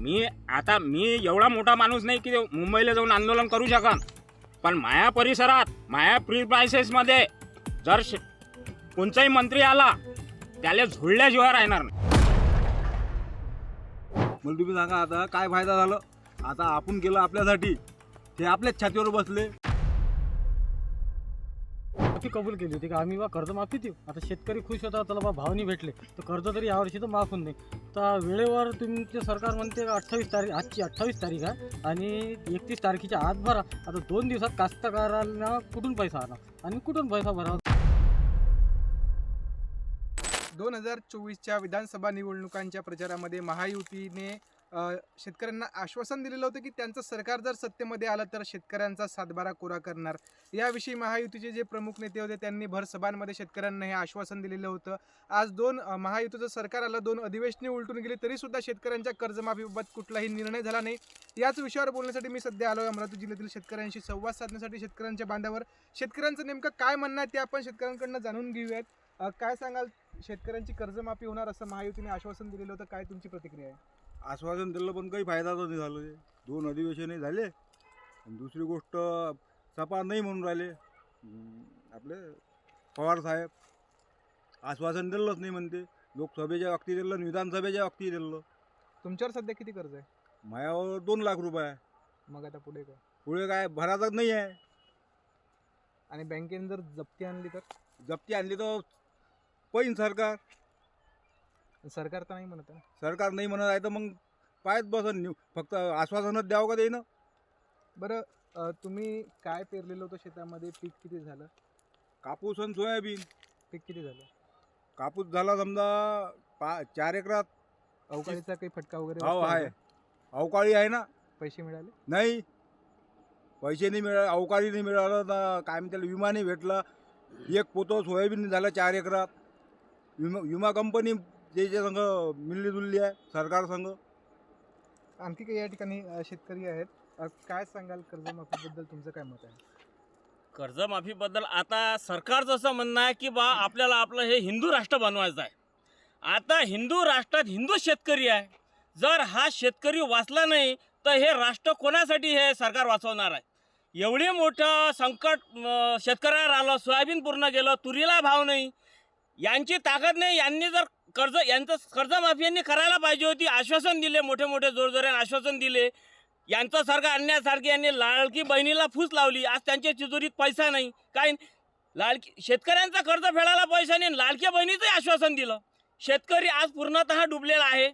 मी आता मी एवढा मोठा माणूस नाही की मुंबईला जाऊन आंदोलन करू शकन. पण माया परिसरात माया प्री प्रायसेसमध्ये जर शे- कोणताही मंत्री आला त्याला झुळल्याशिवाय राहणार नाही. मला तुम्ही सांगा आता काय फायदा झालं? आता आपण केलं आपल्यासाठी ते आपल्याच छातीवर बसले. ती कबूल केली होती. का आम्ही बा कर्जमाफी देऊ? आता शेतकरी खुश होता त्याला बा भाव नाही भेटले. तर कर्ज तरी यावर्षी तर माफ होऊन नाही तर वेळेवर तुमचे सरकार म्हणते अठ्ठावीस तारीख आजची अठ्ठावीस तारीख आहे आणि एकतीस तारखेच्या आत भरा. आता दोन दिवसात कास्तकारांना कुठून पैसा आला? आणि कुठून पैसा भरावा? दोन हजार चोवीसच्या विधानसभा निवडणुकांच्या प्रचारामध्ये महायुतीने शेतकऱ्यांना आश्वासन दिलेलं होतं की त्यांचं सरकार जर सत्तेमध्ये आलं तर शेतकऱ्यांचा सातबारा कोरा करणार. याविषयी महायुतीचे जे प्रमुख नेते होते त्यांनी भर सभांमध्ये शेतकऱ्यांना हे आश्वासन दिलेलं होतं. आज दोन महायुतीचं सरकार आलं दोन अधिवेशने उलटून गेली तरीसुद्धा शेतकऱ्यांच्या कर्जमाफीबाबत कुठलाही निर्णय झाला नाही. याच विषयावर बोलण्यासाठी मी सध्या आलो आहे अमरावती जिल्ह्यातील शेतकऱ्यांशी. संवाद साधण्यासाठी शेतकऱ्यांच्या बांधावर. शेतकऱ्यांचं नेमकं काय म्हणणं आहे ते आपण शेतकऱ्यांकडनं जाणून घेऊयात. काय सांगाल? शेतकऱ्यांची कर्जमाफी होणार असं महायुतीने आश्वासन दिलेलं होतं. काय तुमची प्रतिक्रिया आहे? आश्वासन दिलं पण काही फायदा तर नाही झालं ते. दोन अधिवेशनही झाले आणि दुसरी गोष्ट सपा नाही म्हणून राहिले. आपले पवार साहेब आश्वासन दिलंच नाही म्हणते. लोकसभेच्या बाबतीत दिलं आणि विधानसभेच्या बाबतीत दिलं. तुमच्यावर सध्या किती कर्ज आहे? मायावर दोन लाख रुपये आहे. मग आता पुढे काय? पुढे काय? भरायचं नाही आहे. आणि बँकेने जर जप्ती आणली तर? जप्ती आणली तर पैन सरकार. सरकार तर नाही म्हणत आहे. सरकार नाही म्हणत आहे तर मग पायच बसन न्यू फक्त आश्वासनच द्यावं का देईन? बरं अ, तुम्ही काय पेरलेलं होतं शेतामध्ये? पीक किती झालं? कापूस आणि सोयाबीन. पीक किती झालं? कापूस झाला समजा पा चार एकरात. अवकाळीचा काही फटका वगैरे हो बसला आहे? अवकाळी आहे ना? पैसे मिळाले? नाही. पैसे नाही मिळाले अवकाळी नाही मिळालं तर काय म्हणते त्याला विमा नाही भेटला. एक पोतं सोयाबीन झालं चार एकरात. विमा विमा कंपनी त्याच्या संघ मिळली जुळली आहे सरकार संघ. आणखी काही या ठिकाणी अ, शेतकरी आहेत. अ, काय सांगाल कर्जमाफीबद्दल? तुमचं काय मत आहे? कर्जमाफीबद्दल आता सरकारचं असं म्हणणं आहे की बा आपल्याला आपलं हे हिंदू राष्ट्र बनवायचं आहे. आता हिंदू राष्ट्रात हिंदू शेतकरी आहे. जर हा शेतकरी वाचला नाही तर हे राष्ट्र कोणासाठी हे सरकार वाचवणार आहे? एवढे मोठं संकट अं, शेतकऱ्यावर आलं सोयाबीन पूर्ण गेलं तुरीला भाव नाही. यांची ताकद नाही. यांनी जर कर्ज यांचं कर्जमाफियांनी करायला पाहिजे होती आश्वासन दिले मोठे मोठे जोरजोऱ्याने आश्वासन दिले. यांचं सरकार आणण्यासारखी यांनी लाडकी बहिणीला फूस लावली. आज त्यांच्या तिजोरीत पैसा नाही. काय? लाडकी शेतकऱ्यांचा कर्ज फेडायला पैसा नाही लाडक्या बहिणीचंही आश्वासन दिलं. शेतकरी आज पूर्णतः डुबलेला आहे.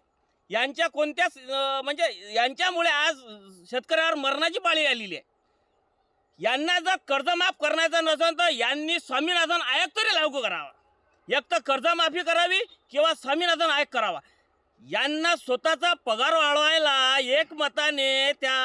यांच्या कोणत्याच म्हणजे यांच्यामुळे आज शेतकऱ्यावर मरणाची पाळी आलेली आहे. यांना जर कर्जमाफ करण्याचं नसेल तर यांनी स्वामीनाथन आयोग तरी लागू करावा. एक तर कर्जमाफी करावी किंवा स्वामीनाथन आयोग करावा. यांना स्वतःचा पगार वाढवायला एकमताने त्या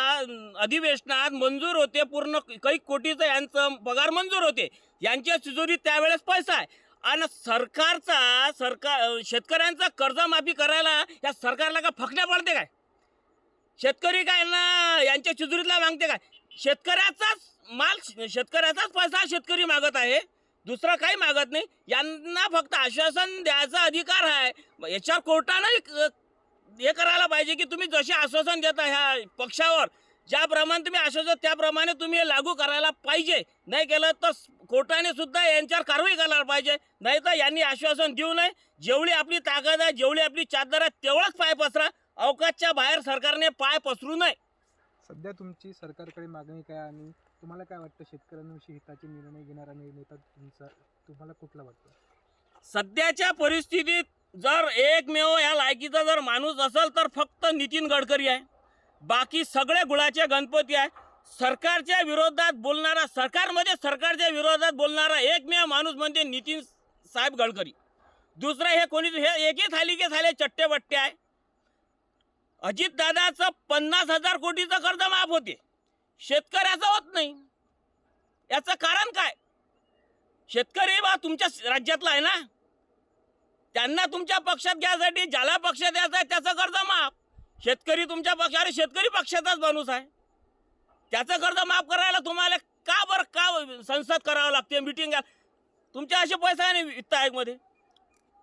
अधिवेशनात मंजूर होते पूर्ण काही कोटीचं यांचं पगार मंजूर होते. यांच्या तिजोरीत त्यावेळेस पैसा आहे. आणि सरकारचा सरकार शेतकऱ्यांचा कर्जमाफी करायला या सरकारला का फकण्या पडते काय? शेतकरी काय ना यांच्या तिजोरीतला मागते काय? शेतकऱ्याचाच माल शेतकऱ्याचाच पैसा शेतकरी मागत आहे. दुसरं काही मागत नाही. यांना फक्त आश्वासन द्यायचा अधिकार आहे. याच्यावर कोर्टानं हे करायला पाहिजे की तुम्ही जसे आश्वासन देता ह्या पक्षावर ज्याप्रमाणे तुम्ही आश्वासन त्याप्रमाणे तुम्ही हे लागू करायला पाहिजे. नाही केलं तर कोर्टाने सुद्धा यांच्यावर कारवाई करायला पाहिजे. नाही तर यांनी आश्वासन देऊ नये. जेवढी आपली ताकद आहे जेवढी आपली चादर आहे तेवढंच पाय पसरा. अवकाशच्या बाहेर सरकारने पाय पसरू नये. सध्या तुमची सरकारकडे मागणी काय आणि तुम्हाला काय वाटतं? शेतकऱ्यांविषयी हिताचे निर्णय घेणारा नेता तुमचा तुम्हाला कुठला वाटतो? सध्याच्या परिस्थितीत जर एकमेव या लायकीचा जर माणूस असेल तर फक्त नितीन गडकरी आहे. बाकी सगळे गुळाचे गणपती आहे. सरकारच्या विरोधात बोलणारा सरकारमध्ये सरकारच्या विरोधात बोलणारा एकमेव माणूस म्हणजे नितीन साहेब गडकरी. दुसरं हे कोणी हे एकही थाली के थाले चट्टे बट्टे आहे. अजित दादाचं पन्नास हजार कोटीचं कर्ज माफ होते. शेतकऱ्याचं होत नाही. याचं कारण काय? शेतकरी बा तुमच्या राज्यातला आहे ना? त्यांना तुमच्या पक्षात घ्यायसाठी ज्याला पक्ष द्यायचा आहे त्याचं कर्ज माफ. शेतकरी तुमच्या पक्षा अरे शेतकरी पक्षाचाच माणूस आहे. त्याचं कर्ज माफ करायला तुम्हाला का बरं का संसद करावं लागते मिटिंग तुमच्या असे पैसा आहे ना वित्त आयोगमध्ये?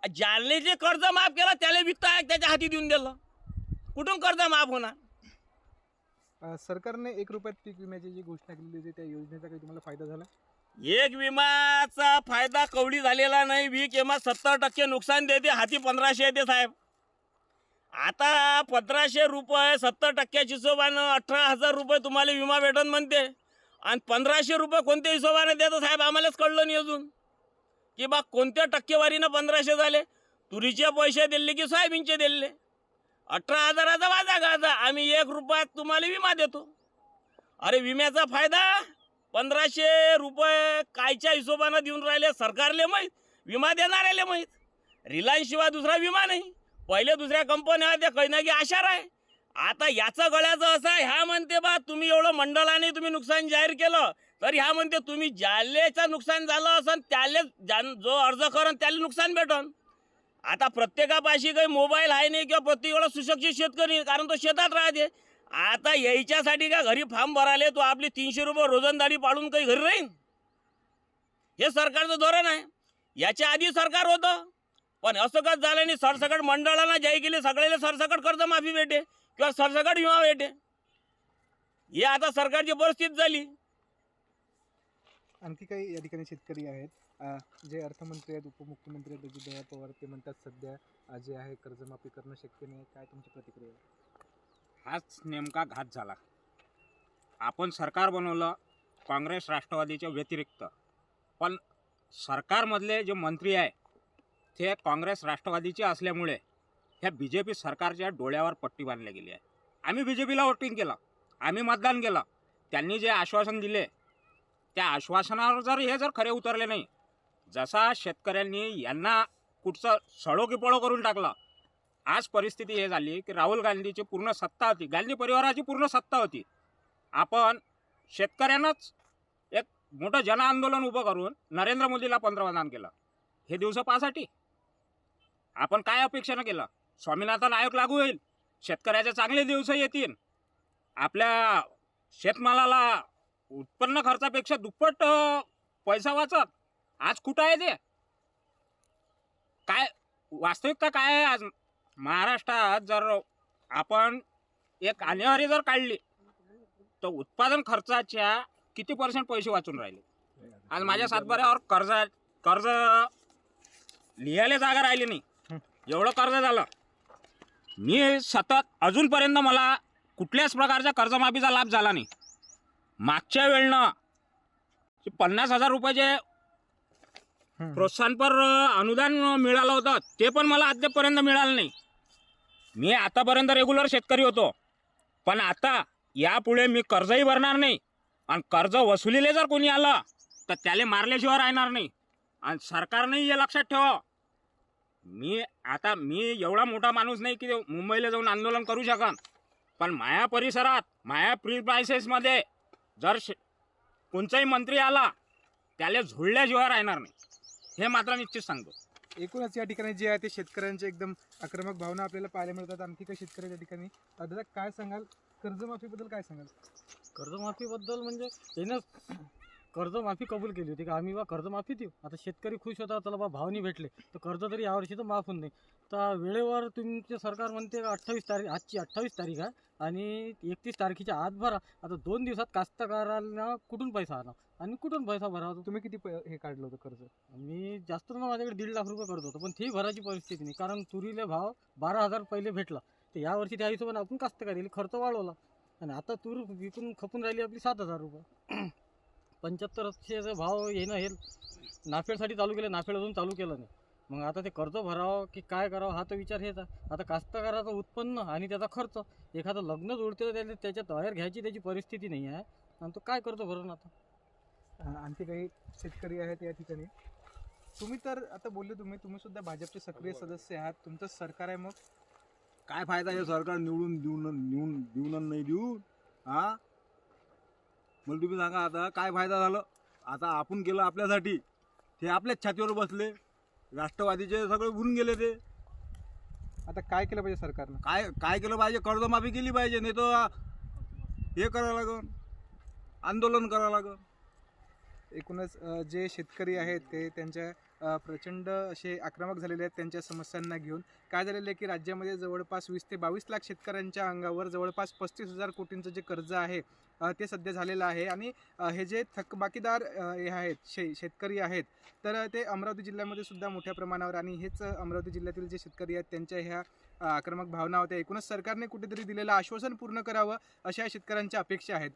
ज्याने जे कर्ज माफ केलं त्याला वित्त आयोग त्याच्या हाती देऊन दिलं. कुठून कर्ज माफ होणार? सरकारने एक रुपयात पीक विम्याची जी घोषणा केलेली होती त्या योजनेचा काही तुम्हाला फायदा झाला? एक विमाचा फायदा कवडी झालेला नाही वीक विमा सत्तर टक्के नुकसान देते हाती पंधराशे येते साहेब. आता पंधराशे रुपये सत्तर टक्क्याच्या हिशोबानं अठरा हजार रुपये तुम्हाला विमा भेटन म्हणते. आणि पंधराशे रुपये कोणत्या हिशोबाने देतं साहेब आम्हालाच कळलं नाही अजून. की बा कोणत्या टक्केवारीनं पंधराशे झाले? तुरीचे पैसे दिले की सोयाबीनचे दिले? अठरा हजाराचा वाजा गाजा आम्ही एक रुपयात तुम्हाला विमा देतो. अरे विम्याचा फायदा? पंधराशे रुपये कायच्या हिशोबानं देऊन राहिले सरकारले माहीत विमा देणाऱ्याले माहीत. रिलायन्स शिवाय दुसरा विमा नाही. पहिले दुसऱ्या कंपन्या त्या काही ना की आशार आहे. आता याचं गळ्याचं असं आहे, ह्या म्हणते बा तुम्ही एवढं मंडळाने तुम्ही नुकसान जाहीर केलं तर ह्या म्हणते तुम्ही ज्यालेचं नुकसान झालं असन त्याले ज्या जो अर्ज करन त्याला नुकसान भेटन. आता प्रत्येकापाशी काही मोबाईल आहे नाही किंवा प्रत्येकाला सुशिक्षित शेतकरी कारण तो शेतात राहते. आता यायच्यासाठी का घरी फॉर्म भराले तो आपली तीनशे रुपये रोजंदारी पाडून काही घरी राहीन? हे सरकारचं धोरण आहे. याच्या आधी सरकार होतं. पण असं कच झालं नाही सरसकट मंडळाला जाई गेले सगळ्याला सरसकट कर्जमाफी भेटे किंवा सरसकट विमा भेटे. हे आता सरकारची परिस्थिती झाली. आणखी काही या ठिकाणी शेतकरी आहेत? जे अर्थमंत्री आहेत उपमुख्यमंत्री आहेत अजितदादा पवार ते म्हणतात सध्या जे आहे कर्जमाफी करणं शक्य नाही. काय तुमची प्रतिक्रिया हाच नेमका घात झाला. आपण सरकार बनवलं काँग्रेस राष्ट्रवादीच्या व्यतिरिक्त. पण सरकारमधले जे मंत्री आहे ते काँग्रेस राष्ट्रवादीचे असल्यामुळे ह्या बी जे पी सरकारच्या डोळ्यावर पट्टी बांधली गेली आहे. आम्ही बी जे पीला वोटिंग केलं आम्ही मतदान केलं. त्यांनी जे आश्वासन दिले त्या आश्वासनावर जर हे जर खरे उतरले नाही जसा शेतकऱ्यांनी यांना कुठचं सडो करून टाकलं आज परिस्थिती हे झाली की राहुल गांधीची पूर्ण सत्ता होती. गांधी परिवाराची पूर्ण सत्ता होती. आपण शेतकऱ्यांनाच एक मोठं जन आंदोलन उभं करून नरेंद्र मोदीला पंतप्रधान केलं. हे दिवस पाहासाठी आपण काय अपेक्षानं केलं? स्वामीनाथन आयोग लागू होईल. शेतकऱ्याचे चांगले दिवस येतील. आपल्या शेतमालाला उत्पन्न खर्चापेक्षा दुप्पट पैसा वाचत. आज कुठं आहे ते? काय वास्तविकता काय आहे आज? महाराष्ट्रात जर आपण एक आणेवारी जर काढली तर उत्पादन खर्चाच्या किती पर्सेंट पैसे वाचून राहिले? आज माझ्या सातबाऱ्यावर कर्ज कर्ज लिहायला जागा राहिली नाही. एवढं कर्ज झालं. मी सतत अजूनपर्यंत मला कुठल्याच प्रकारच्या कर्जमाफीचा लाभ झाला नाही. मागच्या वेळनं पन्नास हजार रुपयाचे प्रोत्साहनपर अनुदान मिळालं होतं. ते पण मला अद्यापपर्यंत मिळालं नाही. मी आतापर्यंत रेग्युलर शेतकरी होतो. पण आता यापुढे मी कर्जही भरणार नाही. आणि कर्ज वसुलीले जर कोणी आलं तर त्याला मारल्याशिवाय राहणार नाही. आणि सरकारनेही हे लक्षात ठेवा. मी आता मी एवढा मोठा माणूस नाही की मुंबईला जाऊन आंदोलन करू शकन. पण माया परिसरात माया प्री प्रायसेसमध्ये जर शे कोणताही मंत्री आला त्याला झुळल्याशिवाय राहणार नाही. हे मात्र निश्चित सांगतो. एकूणच या ठिकाणी जे आहे ते शेतकऱ्यांचे एकदम आक्रमक भावना आपल्याला पाहायला मिळतात. आणखी काही शेतकरी या ठिकाणी. दादा काय सांगाल? कर्जमाफीबद्दल काय सांगाल? कर्जमाफीबद्दल म्हणजे त्यानं कर्जमाफी कबूल केली होती. का आम्ही बा कर्जमाफी देऊ? आता शेतकरी खुश होता चला बा भावनी भेटले. तर कर्ज तरी यावर्षी तर माफ होऊन नाही तर वेळेवर तुमचे सरकार म्हणते का अठ्ठावीस तारीख आजची अठ्ठावीस तारीख आहे आणि एकतीस तारखेच्या आत भरा. आता दोन दिवसात कास्तकारांना कुठून पैसा आला? आणि कुठून पैसा भरावा तुम्ही किती प- हे काढलं होतं कर्ज? मी जास्त ना माझ्याकडे दीड लाख रुपये कर्ज होतं पण ते भरायची परिस्थिती नाही. कारण तुरीले भाव बारा हजार पहिले भेटला. तर यावर्षी त्या हिशोबाने आपण कास्तकारीला खर्च वाढवला. आणि आता तूर विकून खपून राहिली आपली सात हजार रुपये. पंच्याहत्तरशे जे भाव येणं हे नाफेडसाठी चालू केलं नाफेड अजून चालू केलं नाही. मग आता ते कर्ज भरावं की काय करावं हा तर विचार हेच. आहे आता कास्तकाराचं उत्पन्न आणि त्याचा खर्च एखादं लग्न जोडते तर त्याला त्याच्या तयार घ्यायची त्याची परिस्थिती नाही आहे. आणि तो काय करतो भरून आता? आणखी काही शेतकरी आहेत या ठिकाणी. तुम्ही तर आता बोलले तुम्ही तुम्ही सुद्धा भाजपचे सक्रिय सदस्य आहात. तुमचं सरकार आहे मग? काय फायदा हे सरकार निवडून देऊन देऊन देऊन नाही देऊन हा? मला तुम्ही सांगा आता काय फायदा झालं? आता आपण केलं आपल्यासाठी. ते आपल्याच छातीवर बसले. राष्ट्रवादीचे सगळे उडून गेले ते. आता काय केलं पाहिजे सरकारनं? काय काय केलं पाहिजे? कर्जमाफी केली पाहिजे नाही तर हे करावं लागन. आंदोलन करावं लागन. एकूणच जे शेतकरी आहेत ते त्यांच्या प्रचंड असे आक्रमक झालेले आहेत त्यांच्या समस्यांना घेऊन. काय झालेलं आहे की राज्यामध्ये जवळपास वीस ते बावीस लाख शेतकऱ्यांच्या अंगावर जवळपास पस्तीस हजार कोटींचं जे कर्ज आहे ते सध्या झालेलं आहे. आणि हे जे थकबाकीदार हे आहेत शे शेतकरी आहेत तर ते अमरावती जिल्ह्यामध्ये सुद्धा मोठ्या प्रमाणावर आणि हेच अमरावती जिल्ह्यातील जे शेतकरी आहेत त्यांच्या ह्या आक्रमक भावना होत्या. एकूणच सरकारने कुठेतरी दिलेलं आश्वासन पूर्ण करावं अशा शेतकऱ्यांच्या अपेक्षा आहेत.